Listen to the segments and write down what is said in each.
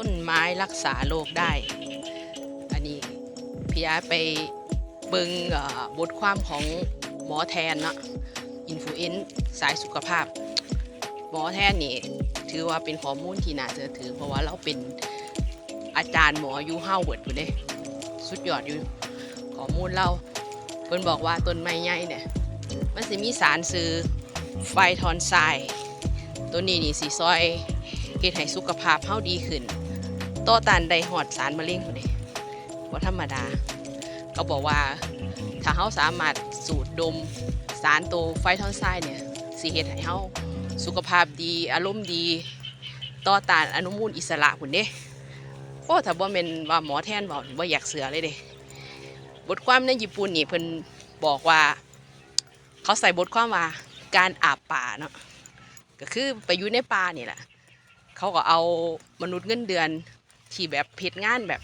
ต้นไม้รักษาโรคได้ อันนี้พี่อาร์ไปเบิงบทความของหมอแทนเนาะอินฟลูเอนซ์สายสุขภาพ หมอแทนนี่ถือว่าเป็นข้อมูลที่น่าเชื่อถือ เพราะว่าเราเป็นอาจารย์หมออยู่ฮาร์วาร์ดอยู่เด้สุดยอดอยู่ข้อมูลเราเพิ่นบอกว่าต้นไม้ใหญ่เนี่ยมันสิมีสารซื้อไฟทอนไซด์ตัวนี้นี่สีซอยเฮ็ดให้สุขภาพเฮาดีขึ้น ต่อต้านได้หอดสารมะเร็งพุ่นเด้บ่ธรรมดา เขาบอกว่าถ้าเฮาสามารถสูดดมสารตัวไฟทอนไซด์เนี่ยสิเฮ็ดให้เฮาสุขภาพดีอารมณ์ดี ต่อต้านอนุมูลอิสระพุ่นเด้โอ้ถ้าบ่แม่นว่าหมอแทนบอกนี่บ่อยากเสือเลยเด้บทความในญี่ปุ่นนี่เพิ่นบอกว่า เขาใส่บทความว่าการอาบป่าเนาะก็คือไปอยู่ในป่านี่แหละเขาก็เอามนุษย์เงินเดือน ที่แบบเพชรงานแบบ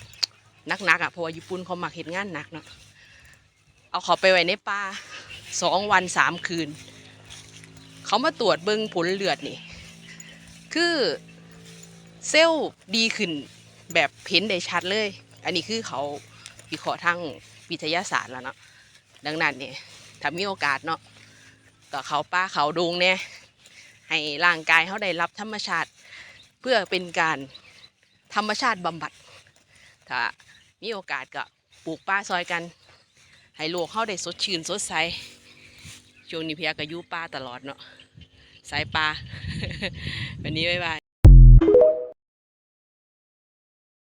หนักๆอะเพราะว่าญี่ปุ่นเขามักเฮ็ดงานหนักเนาะเอาเขาไปไว้ในป่าสองวันสามคืน เขามาตรวจเบิ่งผลเลือดนี่ คือเซลล์ดีขึ้นแบบเห็นได้ชัดเลย อันนี้คือเขาวิเคราะห์ทางวิทยาศาสตร์แล้วเนาะดังนั้นเนี่ยถ้ามีโอกาสเนาะก็เขาป้าเขาดงเนี่ยให้ร่างกายเขาได้รับธรรมชาติ เพื่อเป็นการ ธรรมชาติบำบัด ถ้ามีโอกาสก็ปลูกป้าซอยกัน ให้โลกเข้าได้สดชื่นสดใส ช่วงนี้เพียก็อยู่ป้าตลอดเนาะ สายปลาวันนี้บ๊ายบาย